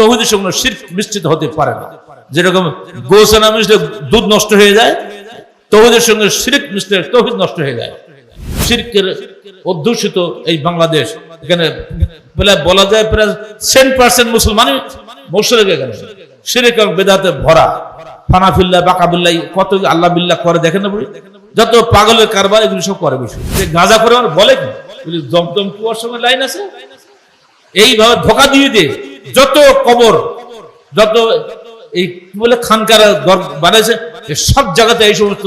তৌহিদের সঙ্গে শির্ক মিশ্রিত হতে পারে না। যেরকম গোসনা মিশলে দুধ নষ্ট হয়ে যায়, তৌহিদের সঙ্গে শিরিক মিশলে তৌহিদ নষ্ট হয়ে যায়। শিরকের অধ্যুষিত এই বাংলাদেশ, এখানে বলা যায় প্রায় সেন পার্সেন্ট মুসলমানই মুশরিক এখানে শিরিক বেদাতে ভরা। ফানাফিল্লা বাকাবিল্লা কত আল্লাহ বিল্লাহ করে দেখেন না যত পাগলের কারবার, এগুলি সব করে বেশি। গাঁজা করে বলে কি? দমদম কুয়ার সময় লাইন আছে? এইভাবে ধোকা দিয়ে দিয়ে যত কবর, যত এই কি বলে খানকার বানাইছে সব জায়গাতে এই সমস্ত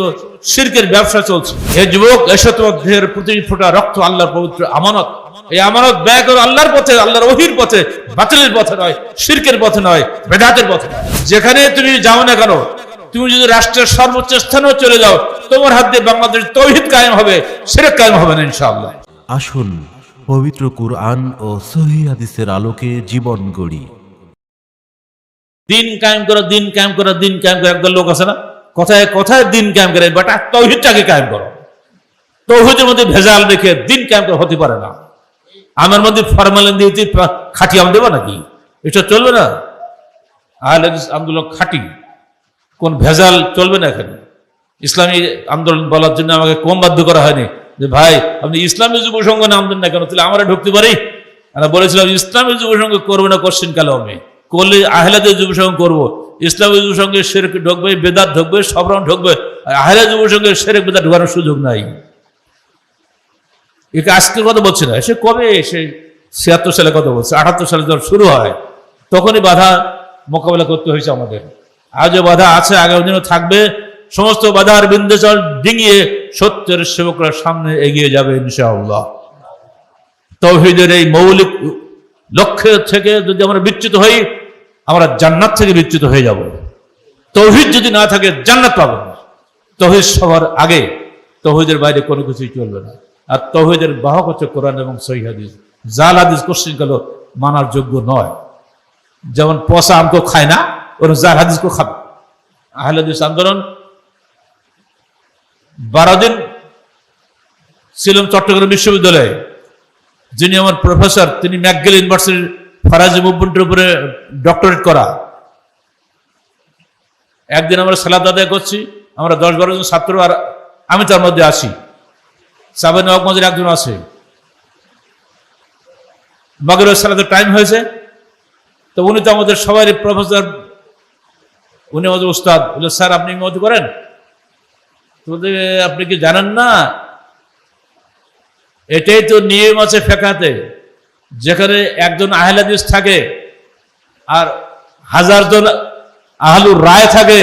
শিরকের ব্যবসা চলছে। হে যুবক এসো তোমার দেহের প্রতি ফোটা রক্ত আল্লাহর পবিত্র আমানত। এই আমানত ব্যয় করো আল্লাহর পথে, আল্লাহর ওহির পথে, বাতিলের পথে নয়, শিরকের পথে নয়, বেদাতের পথে যেখানে তুমি যাও না কেন, তুমি যদি রাষ্ট্রের সর্বোচ্চ স্থানেও চলে যাও, তোমার হাত দিয়ে বাংলাদেশ তৌহিদ কায়েম হবে, শিরক কায়েম হবে না ইনশাআল্লাহ। আসুন পবিত্র কুরআন ও সহি হাদিসের আলোকে জীবন গড়ি। দিন কায়েম করো, দিন কায়েম করো, দিন কায়েম করে। একদল লোক আছে না? কথায় কথায় দিন কায়েম করে বাট তৌহিদটাকে কায়েম করো? তৌহিদের মধ্যে ভেজাল রেখে দিন কায়েম করা হতে পারে না। আমার মধ্যে ফরমালিন দিয়ে খাটি আম দেবো নাকি? এটা চলবে না? আহলে আন্দোলন খাটি। কোন ভেজাল চলবে না এখানে। ইসলামী আন্দোলন বলার জন্য আমাকে কম বাধ্য করা হয়নি। যে ভাই, আপনি ইসলামী যুব সংঘ নাম দেন না কেন? তাহলে আমরা ঢুকতে পারি? আমরা বলেছিলাম ইসলামী যুব সংঘ করব না কোশ্চিন কালে আমি করলে আহলাদের যুব সংঘ করব। ইসলামী যুব সংঘে সেরেক ঢুকবে, বেদাত ঢুকবে, সব রকম ঢুকবে। আহলা যুব সংঘে সেরেক বেদাত ঢোকানোর সুযোগ নাই। একে আজকের কথা বলছে না? সে কবে সে ছিয়াত্তর সালে কথা বলছে? আঠাত্তর সালে যখন শুরু হয়, তখনই বাধা মোকাবেলা করতে হয়েছে আমাদের। আজও বাধা আছে, আগামী দিনও থাকবে। সমস্ত বাধার বিন্দেচল ডিঙিয়ে সত্যের সেবকরা সামনে এগিয়ে যাবে ইনশাআল্লাহ। তৌহিদের এই মৌলিক লক্ষ্য থেকে যদি আমরা বিচ্যুত হই, আমরা জান্নাত থেকে বিচ্যুত হয়ে যাব। তৌহিদ যদি না থাকে, জান্নাত পাবো না। তৌহিদ সবার আগে। তৌহিদের বাইরে কোনো কিছুই চলবে না। আর তৌহিদের বাহক হচ্ছে কোরআন এবং সহি হাদিস। জাল হাদিস কোশ্চিন গেল মানার যোগ্য নয়। যেমন পচা আমকে খায় না, ওর জাল হাদিসকে খাবে আহলে হাদিস আন্দোলন বারো দিন ছিলাম চট্টগ্রাম বিশ্ববিদ্যালয়ে, যিনি আমার প্রফেসর, তিনি ম্যাকগিল ইউনিভার্সিটির ফরাজি মুভমেন্টের উপরে ডক্টরেট করা। একদিন আমরা সালাদ আদায় করছি, আমরা দশ বারো জন ছাত্র আর আমি তার মধ্যে আসি সাবেন নবাবগঞ্জের একজন আছে। মগরের সালাদের টাইম হয়েছে, তো উনি তো আমাদের সবাই প্রফেসর, উনি আমাদের উস্তাদ স্যার, আপনি মত করেন? তো বলতে, আপনি কি জানেন না? এটাই তো নিয়ম আছে ফেকাতে। যেখানে একজন আহলাদিস থাকে আর হাজার জন আহলুর রায় থাকে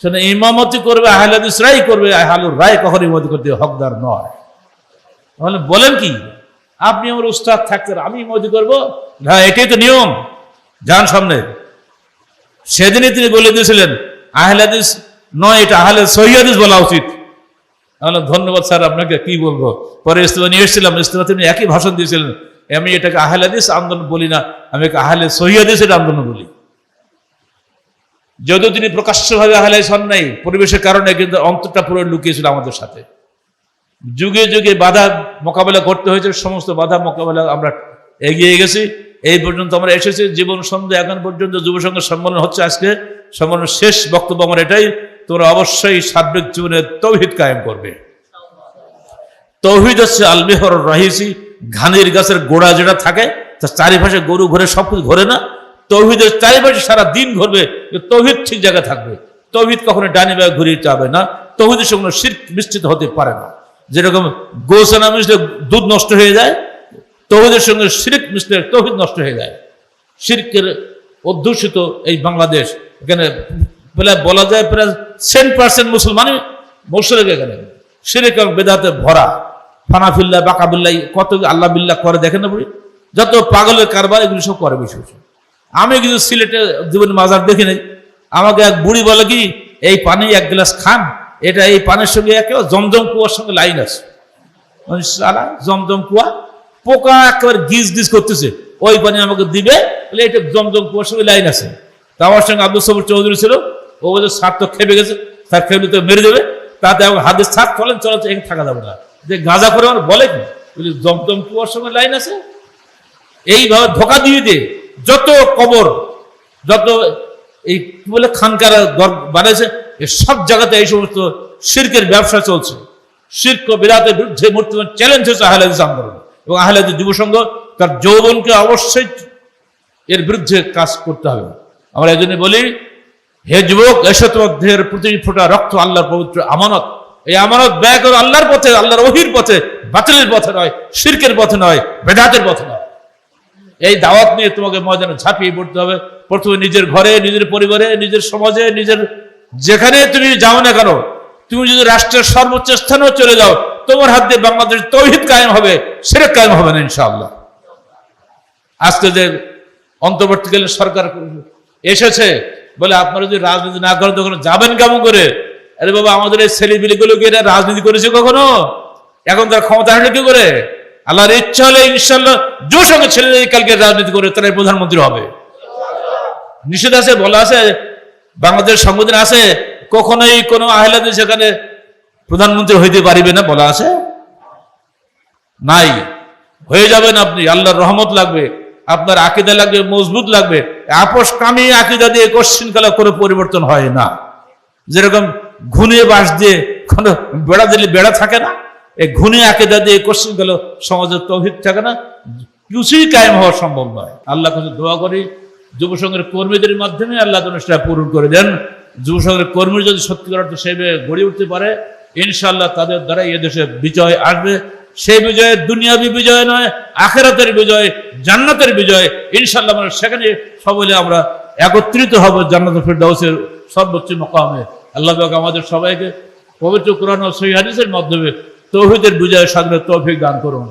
সেখানে ইমামতি করবে আহলাদিসরাই করবে আহলুর রায় কখন ইমামতি করতে হকদার নয়। তাহলে বলেন কি? আপনি আমার উস্তাদ থাকতেন আমি ইমামতি করব? হ্যাঁ এটাই তো নিয়ম। যান সামনে। সেদিনই তিনি বলে দিয়েছিলেন আহলাদিস নয়, এটা আহলে সহিদিস বলা উচিত। আমি ধন্যবাদ স্যার আপনাকে, কি বলব? পরে ইস্তেমা নিয়ে এসেছিলাম ইস্তেমা তিনি একই ভাষণ দিয়েছিলেন। আমি এটাকে আহলাদিস আন্দোলন বলি না, আমি আহলে সহিদিসের আন্দোলন বলি। যদিও তিনি প্রকাশ্যভাবে আহলাইস হন নাই, পরিবেশের কারণে, কিন্তু অন্তরটা পুরো লুকিয়েছিল আমাদের সাথে। যুগে যুগে বাধা মোকাবেলা করতে হয়েছে, সমস্ত বাধা মোকাবেলা আমরা এগিয়ে গেছি। এই পর্যন্ত আমরা এসেছি। জীবন সন্ধ্যা এখন পর্যন্ত যুব সংঘের সম্মেলন হচ্ছে আজকে। সম্মেলনের শেষ বক্তব্য আমার এটাই। তোমরা অবশ্যই সার্বিক জীবনে তৌহিদ কায়েম করবে। তৌহিদ হচ্ছে আলবিহর রাহিসি, ঘানির গাছের গোড়া যেটা থাকে, তার চারিপাশে গরু ঘরে, সব কিছু ঘরে না। তৌহিদের চারিপাশে সারা দিন ঘুরবে তৌহিদ ঠিক জায়গায় থাকবে। তৌহিদ কখনো ডানি ভাবে ঘুরিয়ে যাবে না। তৌহিদের সঙ্গে শির মিশ্রিত হতে পারে না। যেরকম গোসনা মিশলে দুধ নষ্ট হয়ে যায়, তৌহিদের সঙ্গে শিরিক মিশলে তৌহিদ নষ্ট হয়ে যায়। শিরকের অধ্যুষিত এই বাংলাদেশ, এখানে প্রায় বলা যায় প্রায় সেন পার্সেন্ট মুসলমানই মুশরিক এখানে এবং বেদাতে ভরা। ফানাফিল্লা বাকাবিল্লা কত আল্লাহ বিল্লাহ করে দেখেন না বুড়ি? যত পাগলের কারবার, এগুলো সব করে বেশি বেশি আমি কিন্তু সিলেটে জীবন মাজার দেখি নাই। আমাকে এক বুড়ি বলে কি, এই পানি এক গ্লাস খান। এটা এই পানির সঙ্গে একেবারে জমজম কুয়ার সঙ্গে লাইন আছে। আমি সালা জমজম কুয়া, পোকা একেবারে গিজ গিজ করতেছে। ওই পানি আমাকে দিবে, বলে এটা জমজম কুয়ার সঙ্গে লাইন আছে। তা আমার সঙ্গে আব্দুল সবুর চৌধুরী ছিল ও বলছে সার তো খেপে গেছে তার খেপে তো মেরে দেবে। তাতে আমাকে হাতে সার চলেন চলে এখানে থাকা যাবে না। যে গাঁজা করে আমার বলে কি? বলি জমজম কুয়ার সঙ্গে লাইন আছে? এইভাবে ধোকা দিয়ে দিয়ে যত কবর, যত এই বলে, খানকার বানিয়েছে এই সব জায়গাতে এই সমস্ত শির্কের ব্যবসা চলছে। শির্ক বিরাটের বিরুদ্ধে মূর্তিমান চ্যালেঞ্জ হচ্ছে আহলাদিস আন্দোলন। এবং আহলাদিস যুব সংঘ তার যৌবনকে অবশ্যই এর বিরুদ্ধে কাজ করতে হবে। আমরা এই বলি হে যুবক এসো তোমার দেহের প্রতি ফোটা রক্ত আল্লাহর পবিত্র আমানত। এই আমানত ব্যয় করো আল্লাহর পথে, আল্লাহর ওহির পথে, বাতিলের পথে নয়, শির্কের পথে নয়, বেদাতের পথে নয়। এই দাওয়াত নিয়ে তোমাকে ময়দানে ঝাঁপিয়ে পড়তে হবে। প্রথমে নিজের ঘরে, নিজের পরিবারে, নিজের সমাজে, নিজের যেখানে তুমি যাও না কেন, তুমি যদি রাষ্ট্রের সর্বোচ্চ স্থানেও চলে যাও, তোমার হাত দিয়ে বাংলাদেশ তৌহিদ কায়েম হবে সেরেক কায়েম হবে না, ইনশাআল্লাহ। আজকে যে অন্তর্বর্তীকালীন সরকার এসেছে বলে, আপনারা যদি রাজনীতি না করেন, তখন যাবেন কেমন করে? আরে বাবা, আমাদের এই ছেলেপিলিগুলোকে এরা রাজনীতি করেছে কখনো? এখন তার ক্ষমতা আসলে কি করে? আল্লাহর ইচ্ছা হলে ইনশাল্লাহ জোর সঙ্গে ছেলেদের কালকে রাজনীতি করে, তারাই প্রধানমন্ত্রী হবে। নিষেধ আছে, বলা আছে বাংলাদেশ সংবিধান আছে, কখনোই কোনো আহলাদি সেখানে প্রধানমন্ত্রী হইতে পারিবে না, বলা আছে। নাই। হয়ে যাবেন আপনি, আল্লাহর রহমত লাগবে। আপনার আকিদা লাগবে, মজবুত লাগবে। আপোষ কামি আকিদা দিয়ে কোশ্চিন কালে কোনো পরিবর্তন হয় না। যেরকম ঘুনে বাঁশ দিয়ে কোনো বেড়া দিলে বেড়া থাকে না, এই ঘুনে আকিদা দিয়ে কোশ্চিন কালে সমাজের তৌহিদ থাকে না কিছুই কায়েম হওয়া সম্ভব নয়। আল্লাহ কাছে দোয়া করি, যুব সংঘের কর্মীদের মাধ্যমে আল্লাহ যেন সেটা পূরণ করে দেন। যুব সংঘের কর্মী যদি সত্যিকার অর্থে সেভাবে গড়ে উঠতে পারে ইনশাল্লাহ তাদের দ্বারা এদেশে বিজয় আসবে। সেই বিজয় দুনিয়াবি বিজয় নয়, আখেরাতের বিজয়, জান্নাতের বিজয়। ইনশাল্লাহ আমরা সেখানে সবলে আমরা একত্রিত হব জান্নাত ফিরদাউসের সর্বোচ্চ মোকামে। আল্লাহ আমাদের সবাইকে পবিত্র কোরআন ও সহি হাদিসের মাধ্যমে তৌহিদের বিজয় সাধনের তৌফিক দান করুন।